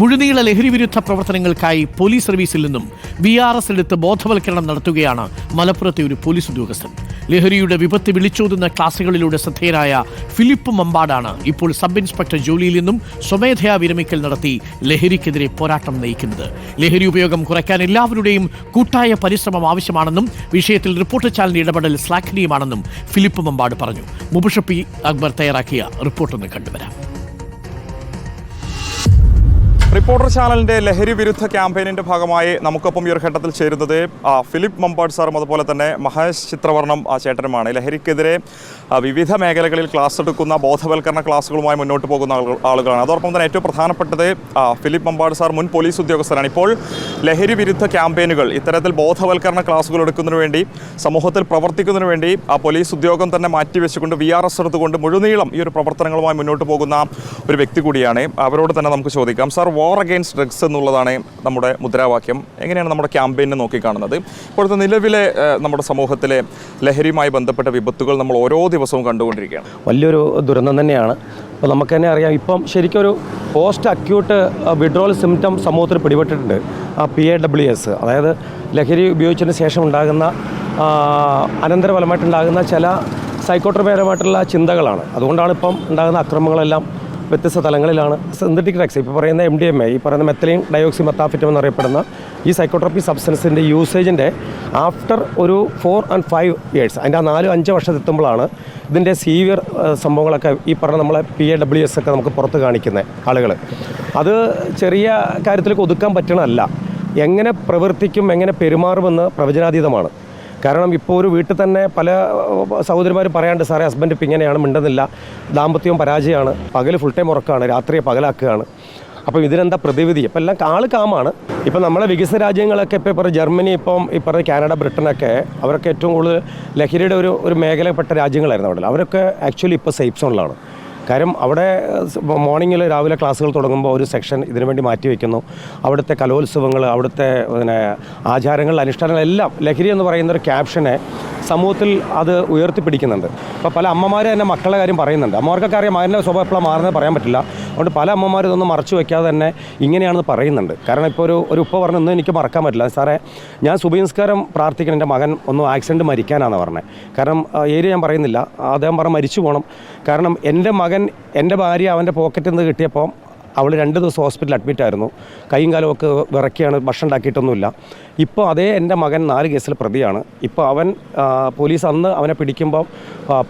മുഴുനീള ലഹരി വിരുദ്ധ പ്രവർത്തനങ്ങൾക്കായി പോലീസ് സർവീസിൽ നിന്നും വി ആർ എസ് എടുത്ത് ബോധവൽക്കരണം നടത്തുകയാണ് മലപ്പുറത്തെ ഒരു പോലീസ് ഉദ്യോഗസ്ഥൻ. ലഹരിയുടെ വിപത്ത് വിളിച്ചോതുന്ന ക്ലാസുകളിലൂടെ ശ്രദ്ധേയനായ ഫിലിപ്പ് മമ്പാടാണ് ഇപ്പോൾ സബ് ഇൻസ്പെക്ടർ ജോലിയിൽ നിന്നും സ്വമേധയാ വിരമിക്കൽ നടത്തി ലഹരിക്കെതിരെ പോരാട്ടം നയിക്കുന്നത്. ലഹരി ഉപയോഗം കുറയ്ക്കാൻ എല്ലാവരുടെയും കൂട്ടായ പരിശ്രമം ആവശ്യമാണെന്നും വിഷയത്തിൽ റിപ്പോർട്ട് ചാനലിന്റെ ഇടപെടൽ ശ്ലാഘനീയമാണെന്നും ഫിലിപ്പ് മമ്പാട് പറഞ്ഞു. മുബഷപ്പി അക്ബർ തയ്യാറാക്കിയ റിപ്പോർട്ടൊന്ന് കണ്ടുവരാം. റിപ്പോർട്ടർ ചാനലിന്റെ ലഹരി വിരുദ്ധ ക്യാമ്പയിനിന്റെ ഭാഗമായി നമുക്കൊപ്പം ഈ ഒരു ഘട്ടത്തിൽ ചേരുന്നത് ഫിലിപ്പ് മമ്പാട് സാറും അതുപോലെ തന്നെ മഹേഷ് ചിത്രവർണം ചേട്ടനുമാണ്. ലഹരിക്കെതിരെ വിവിധ മേഖലകളിൽ ക്ലാസ് എടുക്കുന്ന ബോധവൽക്കരണ ക്ലാസ്സുകളുമായി മുന്നോട്ട് പോകുന്ന ആളുകളാണ്. അതോടൊപ്പം തന്നെ ഏറ്റവും പ്രധാനപ്പെട്ടത് ഫിലിപ്പ് മമ്പാട് സാർ മുൻ പോലീസ് ഉദ്യോഗസ്ഥരാണ്. ഇപ്പോൾ ലഹരി വിരുദ്ധ ക്യാമ്പയിനുകൾ ഇത്തരത്തിൽ ബോധവൽക്കരണ ക്ലാസ്സുകൾ എടുക്കുന്നതിന് വേണ്ടി സമൂഹത്തിൽ പ്രവർത്തിക്കുന്നതിന് വേണ്ടി ആ പോലീസ് ഉദ്യോഗം തന്നെ മാറ്റിവെച്ചുകൊണ്ട് വി ആർ എസ് എടുത്തുകൊണ്ട് മുഴുനീളം ഈ ഒരു പ്രവർത്തനങ്ങളുമായി മുന്നോട്ട് പോകുന്ന ഒരു വ്യക്തി കൂടിയാണ്. അവരോട് തന്നെ നമുക്ക് ചോദിക്കാം. സാർ വാർ അഗെയിൻസ്റ്റ് ഡ്രഗ്സ് എന്നുള്ളതാണ് നമ്മുടെ മുദ്രാവാക്യം. എങ്ങനെയാണ് നമ്മുടെ ക്യാമ്പയിനെ നോക്കിക്കാണുന്നത്? ഇപ്പോഴത്തെ നിലവിലെ നമ്മുടെ സമൂഹത്തിലെ ലഹരിയുമായി ബന്ധപ്പെട്ട വിപത്തുകൾ നമ്മൾ ഓരോ ദിവസവും കണ്ടുകൊണ്ടിരിക്കുകയാണ്. വലിയൊരു ദുരന്തം തന്നെയാണ്. അപ്പോൾ നമുക്ക് തന്നെ അറിയാം ഇപ്പം ശരിക്കും ഒരു പോസ്റ്റ് അക്യൂട്ട് വിഡ്രോൾ സിംറ്റം സമൂഹത്തിൽ പിടിപെട്ടിട്ടുണ്ട്. ആ പി എ ഡബ്ല്യു എസ് അതായത് ലഹരി ഉപയോഗിച്ചതിന് ശേഷം ഉണ്ടാകുന്ന അനന്തരഫലമായിട്ടുണ്ടാകുന്ന ചില സൈക്കോട്രപരമായിട്ടുള്ള ചിന്തകളാണ്. അതുകൊണ്ടാണ് ഇപ്പം ഉണ്ടാകുന്ന അക്രമങ്ങളെല്ലാം വ്യത്യസ്ത തലങ്ങളിലാണ് സിന്തറ്റിക് ഡ്രഗ്സ് ഇപ്പോൾ പറയുന്ന എം ഡി എം എ ഈ പറയുന്ന മെത്തലിൻ ഡയോക്സി മെത്താഫിറ്റം എന്നറിയപ്പെടുന്ന ഈ സൈക്കോട്രോപ്പി സബ്സ്റ്റൻസിന്റെ യൂസേജിന്റെ ആഫ്റ്റർ ഒരു ഫോർ ആൻഡ് ഫൈവ് ഇയേഴ്സ് അതിന്റെ ആ നാല് അഞ്ച് വർഷത്തെത്തുമ്പോഴാണ് ഇതിന്റെ സീവിയർ സംഭവങ്ങളൊക്കെ ഈ പറഞ്ഞ നമ്മളെ പി എ ഡബ്ല്യു എസ് ഒക്കെ നമുക്ക് പുറത്ത് കാണിക്കുന്ന ആളുകൾ അത് ചെറിയ കാര്യത്തിലേക്ക് ഒതുക്കാൻ പറ്റണമല്ല എങ്ങനെ പ്രവർത്തിക്കും എങ്ങനെ പെരുമാറുമെന്ന് പ്രവചനാതീതമാണ്. കാരണം ഇപ്പോൾ ഒരു വീട്ടിൽ തന്നെ പല സഹോദരിമാർ പറയാണ്ട് സാറേ ഹസ്ബൻഡ് ഇപ്പം ഇങ്ങനെയാണ് മിണ്ടുന്നില്ല. ദാമ്പത്യവും പരാജയമാണ്. പകൽ ഫുൾ ടൈം ഉറക്കമാണ് രാത്രിയെ പകലാക്കുകയാണ്. അപ്പം ഇതിനെന്താ പ്രതിവിധി? ഇപ്പം എല്ലാം ആൾ കാമാണ്. ഇപ്പം നമ്മളെ വികസിത രാജ്യങ്ങളൊക്കെ ഇപ്പോൾ ഇപ്പോൾ ജർമ്മനി ഇപ്പം ഈ പറഞ്ഞ കാനഡ ബ്രിട്ടനൊക്കെ അവരൊക്കെ ഏറ്റവും കൂടുതൽ ലഹരിയുടെ ഒരു ഒരു മേഖലപ്പെട്ട രാജ്യങ്ങളായിരുന്നു അവിടെ. അവരൊക്കെ ആക്ച്വലി ഇപ്പോൾ സേഫ് സോണിലാണ് കാര്യം അവിടെ മോർണിംഗിൽ രാവിലെ ക്ലാസ്സുകൾ തുടങ്ങുമ്പോൾ ഒരു സെക്ഷൻ ഇതിനു വേണ്ടി മാറ്റി വയ്ക്കുന്നു അവിടുത്തെ കലോത്സവങ്ങൾ അവിടുത്തെ പിന്നെ ആചാരങ്ങൾ അനുഷ്ഠാനങ്ങളെല്ലാം ലഹരി എന്ന് പറയുന്ന ഒരു ക്യാപ്ഷനെ സമൂഹത്തിൽ അത് ഉയർത്തിപ്പിടിക്കുന്നുണ്ട്. അപ്പോൾ പല അമ്മമാർ തന്നെ മക്കളുടെ കാര്യം പറയുന്നുണ്ട്. അമ്മമാർക്കൊക്കെ അറിയാം മകന്റെ സ്വഭാവം എപ്പോഴാണ് മാറുന്നത് പറയാൻ പറ്റില്ല. അതുകൊണ്ട് പല അമ്മമാരും ഇതൊന്നും മറച്ചു വയ്ക്കാതെ തന്നെ ഇങ്ങനെയാണെന്ന് പറയുന്നുണ്ട്. കാരണം ഇപ്പോൾ ഒരു ഒരു ഉപ്പ പറഞ്ഞു ഒന്നും എനിക്ക് മറക്കാൻ പറ്റില്ല. സാറേ ഞാൻ സുബിനസ്കാരം പ്രാർത്ഥിക്കണം. എന്റെ മകൻ ഒന്നും ആക്സിഡന്റ് മരിക്കാനാണെന്ന് പറഞ്ഞത് കാരണം ഏരിയ ഞാൻ പറയുന്നില്ല. അദ്ദേഹം പറഞ്ഞ മരിച്ചു പോകണം കാരണം എന്റെ മകൻ എന്റെ ഭാര്യ അവന്റെ പോക്കറ്റിൽ നിന്ന് കിട്ടിയപ്പോൾ അവൾ രണ്ട് ദിവസം ഹോസ്പിറ്റലിൽ അഡ്മിറ്റ് ആയിരുന്നു. കൈയും കാലും ഒക്കെ വിറക്കിയാണ് ഭക്ഷണം ഉണ്ടാക്കിയിട്ടൊന്നുമില്ല. ഇപ്പോൾ അതേ എന്റെ മകൻ നാല് കേസിൽ പ്രതിയാണ്. ഇപ്പോൾ അവൻ പോലീസ് അന്ന് അവനെ പിടിക്കുമ്പോൾ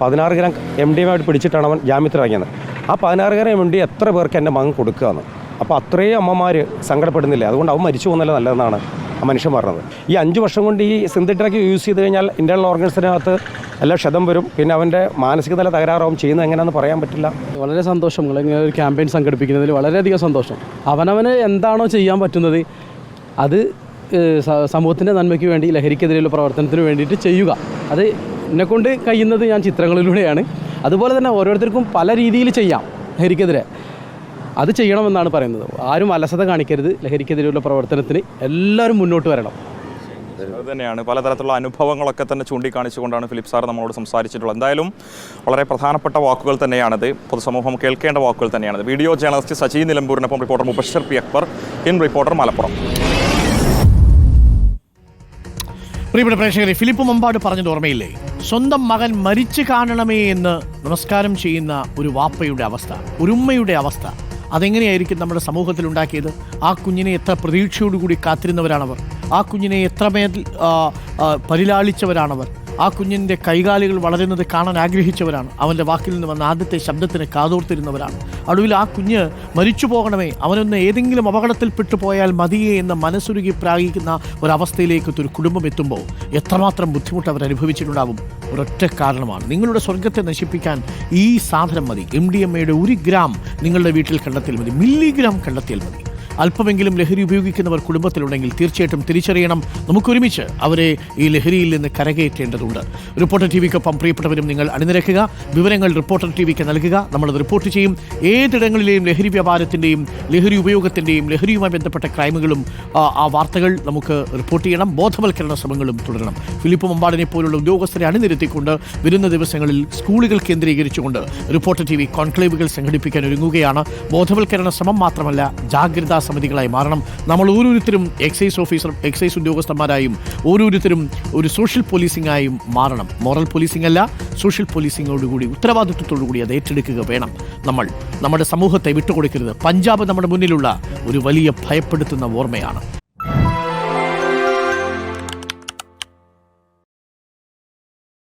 പതിനാറ് ഗ്രാം എം ഡി എമ്മായിട്ട് പിടിച്ചിട്ടാണ് അവൻ ജാമ്യത്തിൽ ഇറങ്ങിയത്. ആ പതിനാറുകാരെ വേണ്ടി എത്ര പേർക്ക് എന്റെ മകൻ കൊടുക്കുകയെന്ന് അപ്പോൾ അത്രയും അമ്മമാർ സങ്കടപ്പെടുന്നില്ല? അതുകൊണ്ട് അവൻ മരിച്ചു പോകുന്നില്ല നല്ലതെന്നാണ് ആ മനുഷ്യൻ പറഞ്ഞത്. ഈ അഞ്ച് വർഷം കൊണ്ട് ഈ സിന്തറ്റിക് യൂസ് ചെയ്ത് കഴിഞ്ഞാൽ ഇന്റേർണൽ ഓർഗൻസിനകത്ത് എല്ലാം ക്ഷതം വരും. പിന്നെ അവന്റെ മാനസിക നില തകരാറാവും. ചെയ്യുന്നത് എങ്ങനെയാണെന്ന് പറയാൻ പറ്റില്ല. വളരെ സന്തോഷം. ഇങ്ങനെ ഒരു ക്യാമ്പയിൻ സംഘടിപ്പിക്കുന്നതിൽ വളരെയധികം സന്തോഷം. അവനവന് എന്താണോ ചെയ്യാൻ പറ്റുന്നത് അത് സമൂഹത്തിന്റെ നന്മയ്ക്ക് വേണ്ടി ലഹരിക്കെതിരെയുള്ള പ്രവർത്തനത്തിന് വേണ്ടിയിട്ട് ചെയ്യുക. അത് എന്നെക്കൊണ്ട് കഴിയുന്നത് ഞാൻ ചിത്രങ്ങളിലൂടെയാണ്. അതുപോലെ തന്നെ ഓരോരുത്തർക്കും പല രീതിയിൽ ചെയ്യാം ലഹരിക്കെതിരെ. അത് ചെയ്യണമെന്നാണ് പറയുന്നത്. ആരും അലസത കാണിക്കരുത്. ലഹരിക്കെതിരെയുള്ള പ്രവർത്തനത്തിന് എല്ലാവരും മുന്നോട്ട് വരണം. അത് തന്നെയാണ്. പലതരത്തിലുള്ള അനുഭവങ്ങളൊക്കെ തന്നെ ചൂണ്ടിക്കാണിച്ചുകൊണ്ടാണ് ഫിലിപ്പ് സാർ നമ്മളോട് സംസാരിച്ചിട്ടുള്ളത്. എന്തായാലും വളരെ പ്രധാനപ്പെട്ട വാക്കുകൾ തന്നെയാണത്. പൊതുസമൂഹം കേൾക്കേണ്ട വാക്കുകൾ തന്നെയാണ് video journalist Saji നിലമ്പൂരിനൊപ്പം reporter Mubashar P Akbar in reporter Malappuram. പ്രിയപ്പെട്ട പ്രേക്ഷകരെ ഫിലിപ്പ് മമ്പാട് പറഞ്ഞത് ഓർമ്മയില്ലേ? സ്വന്തം മകൻ മരിച്ചു കാണണമേ എന്ന് നമസ്കാരം ചെയ്യുന്ന ഒരു വാപ്പയുടെ അവസ്ഥ ഒരു ഉമ്മയുടെ അവസ്ഥ. അതെങ്ങനെയായിരിക്കും നമ്മുടെ സമൂഹത്തിൽ ഉണ്ടാക്കിയത്? ആ കുഞ്ഞിനെ എത്ര പ്രതീക്ഷയോടുകൂടി കാത്തിരുന്നവരാണവർ? ആ കുഞ്ഞിനെ എത്രമേൽ പരിലാളിച്ചവരാണവർ? ആ കുഞ്ഞിന്റെ കൈകാലുകൾ വളരുന്നത് കാണാൻ ആഗ്രഹിച്ചവരാണ്. അവന്റെ വാക്കിൽ നിന്ന് വന്ന ആദ്യത്തെ ശബ്ദത്തിന് കാതോർത്തിരുന്നവരാണ്. അടുവിൽ ആ കുഞ്ഞ് മരിച്ചു പോകണമേ അവനൊന്ന് ഏതെങ്കിലും അപകടത്തിൽപ്പെട്ടു പോയാൽ മതിയേ എന്ന മനസ്സുരുകി പ്രാഗിക്കുന്ന ഒരവസ്ഥയിലേക്ക് ഒരു കുടുംബം എത്തുമ്പോൾ എത്രമാത്രം ബുദ്ധിമുട്ട് അവർ അനുഭവിച്ചിട്ടുണ്ടാവും? ഒരൊറ്റ കാരണമാണ്. നിങ്ങളുടെ സ്വർഗത്തെ നശിപ്പിക്കാൻ ഈ സാധനം മതി. എം ഡി എം എയുടെ ഒരു ഗ്രാം നിങ്ങളുടെ വീട്ടിൽ കണ്ടെത്തിയാൽ മതി. മില്ലിഗ്രാം കണ്ടെത്തിയാൽ മതി. അല്പമെങ്കിലും ലഹരി ഉപയോഗിക്കുന്നവർ കുടുംബത്തിലുണ്ടെങ്കിൽ തീർച്ചയായിട്ടും തിരിച്ചറിയണം. നമുക്കൊരുമിച്ച് അവരെ ഈ ലഹരിയിൽ നിന്ന് കരകയറ്റേണ്ടതുണ്ട്. റിപ്പോർട്ടർ ടി വിക്കൊപ്പം പ്രിയപ്പെട്ടവരും നിങ്ങൾ അണിനിരക്കുക. വിവരങ്ങൾ റിപ്പോർട്ടർ ടി വിക്ക് നൽകുക. നമ്മളത് റിപ്പോർട്ട് ചെയ്യും. ഏതിടങ്ങളിലെയും ലഹരി വ്യാപാരത്തിന്റെയും ലഹരി ഉപയോഗത്തിന്റെയും ലഹരിയുമായി ബന്ധപ്പെട്ട ക്രൈമുകളും ആ, വാർത്തകൾ നമുക്ക് റിപ്പോർട്ട് ചെയ്യണം. ബോധവൽക്കരണ ശ്രമങ്ങളും തുടരണം. ഫിലിപ്പ് മമ്പാടിനെ പോലുള്ള ഉദ്യോഗസ്ഥരെ അണിനിരത്തിക്കൊണ്ട് വരുന്ന ദിവസങ്ങളിൽ സ്കൂളുകൾ കേന്ദ്രീകരിച്ചുകൊണ്ട് റിപ്പോർട്ടർ ടി വി കോൺക്ലേവുകൾ സംഘടിപ്പിക്കാൻ ഒരുങ്ങുകയാണ്. ബോധവൽക്കരണ ശ്രമം മാത്രമല്ല ജാഗ്രതാ സമിതികളായി മാറണം. നമ്മൾ ഓരോരുത്തരും എക്സൈസ് ഓഫീസർ എക്സൈസ് ഉദ്യോഗസ്ഥന്മാരായും ഓരോരുത്തരും ഒരു സോഷ്യൽ പോലീസിംഗായും മാറണം. മോറൽ പോലീസിംഗ് അല്ല സോഷ്യൽ പോലീസിംഗോടുകൂടി ഉത്തരവാദിത്വത്തോടുകൂടി അത് ഏറ്റെടുക്കുക വേണം. നമ്മൾ നമ്മുടെ സമൂഹത്തെ വിട്ടുകൊടുക്കരുത്. പഞ്ചാബ് നമ്മുടെ മുന്നിലുള്ള ഒരു വലിയ ഭയപ്പെടുത്തുന്ന ഓർമ്മയാണ്.